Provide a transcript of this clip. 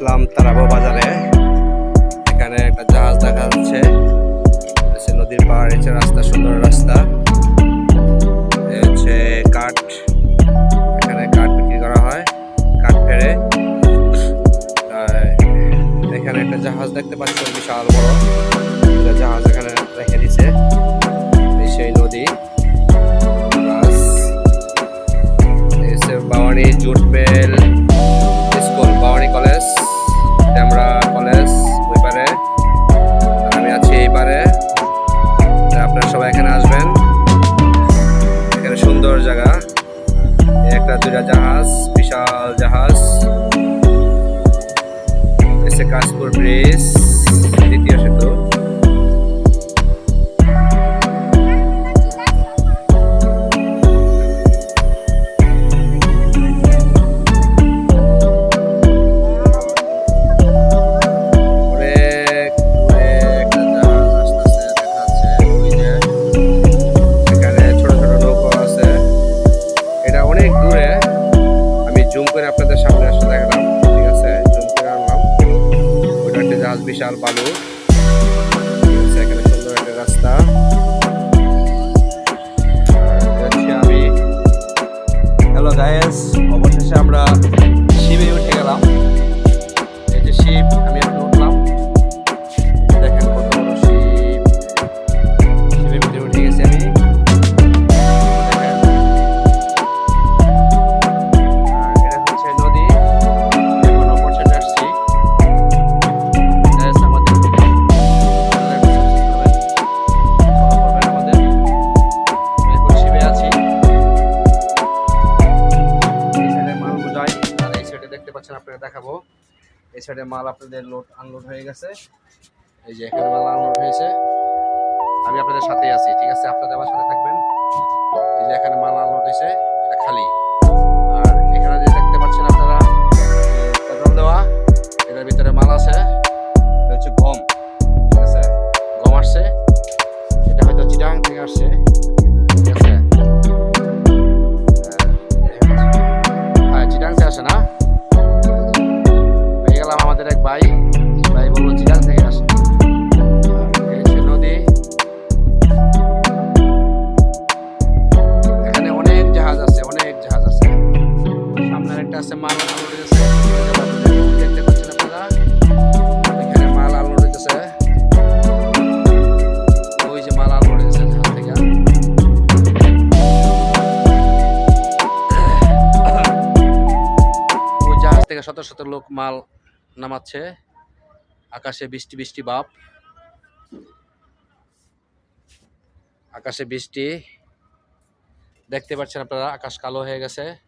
আসলাম তারাবো বাজারে। এখানে একটা জাহাজ দেখা যাচ্ছে। নদীর পাহাড় হচ্ছে রাস্তা, সুন্দর রাস্তা। হচ্ছে কাঠ। এখানে কাঠ বিক্রি করা হয়, কাঠ ফেরে এখানে একটা জাহাজ দেখতে পাচ্ছি, বিশাল বড়। জাহাজ এখানে রেখে দিচ্ছে সেই নদী। বাউরি জুট বেল। ড্যামরা কলেজ ওই পারে আমি আছি এই পারে আপনারা সবাই এখানে আসবেন। এখানে সুন্দর জায়গা। একটা দুটা জাহাজ, বিশাল জাহাজ। এসে কাশপুর ব্রিজ। ওইটা বিশাল বালু। এখানে সুন্দর একটা রাস্তা। আমি। হ্যালো গায়েস অবশেষে আমরা শিবে উঠে গেলাম। আপনাকে দেখাবো। এই সাইডে মাল আপনাদের লোড আনলোড হয়ে গেছে। এই যে এখানে মাল আনলোড হয়েছে। আমি আপনাদের সাথেই আছি, ঠিক আছে? আপনাদের আমার সাথে থাকবেন। এই যে এখানে মাল আনলোড হয়েছে, এটা খালি। আর এখানে যে দেখতে পাচ্ছেন আপনারা পেট্রোল দেওয়া, এটার ভিতরে মাল আছে। এটা হচ্ছে গম, ঠিক আছে? গম আসছে। এটা হয়তো চিটাং থেকে আসছে, ঠিক আছে? মাল দেখতে পাচ্ছেন আপনারা? এখানে মাল ওই যে মাল থেকে। থেকে শত শত লোক মাল নামাচ্ছে। আকাশে বৃষ্টি বৃষ্টি ভাব আকাশে বৃষ্টি। দেখতে পাচ্ছেন আপনারা, আকাশ কালো হয়ে গেছে।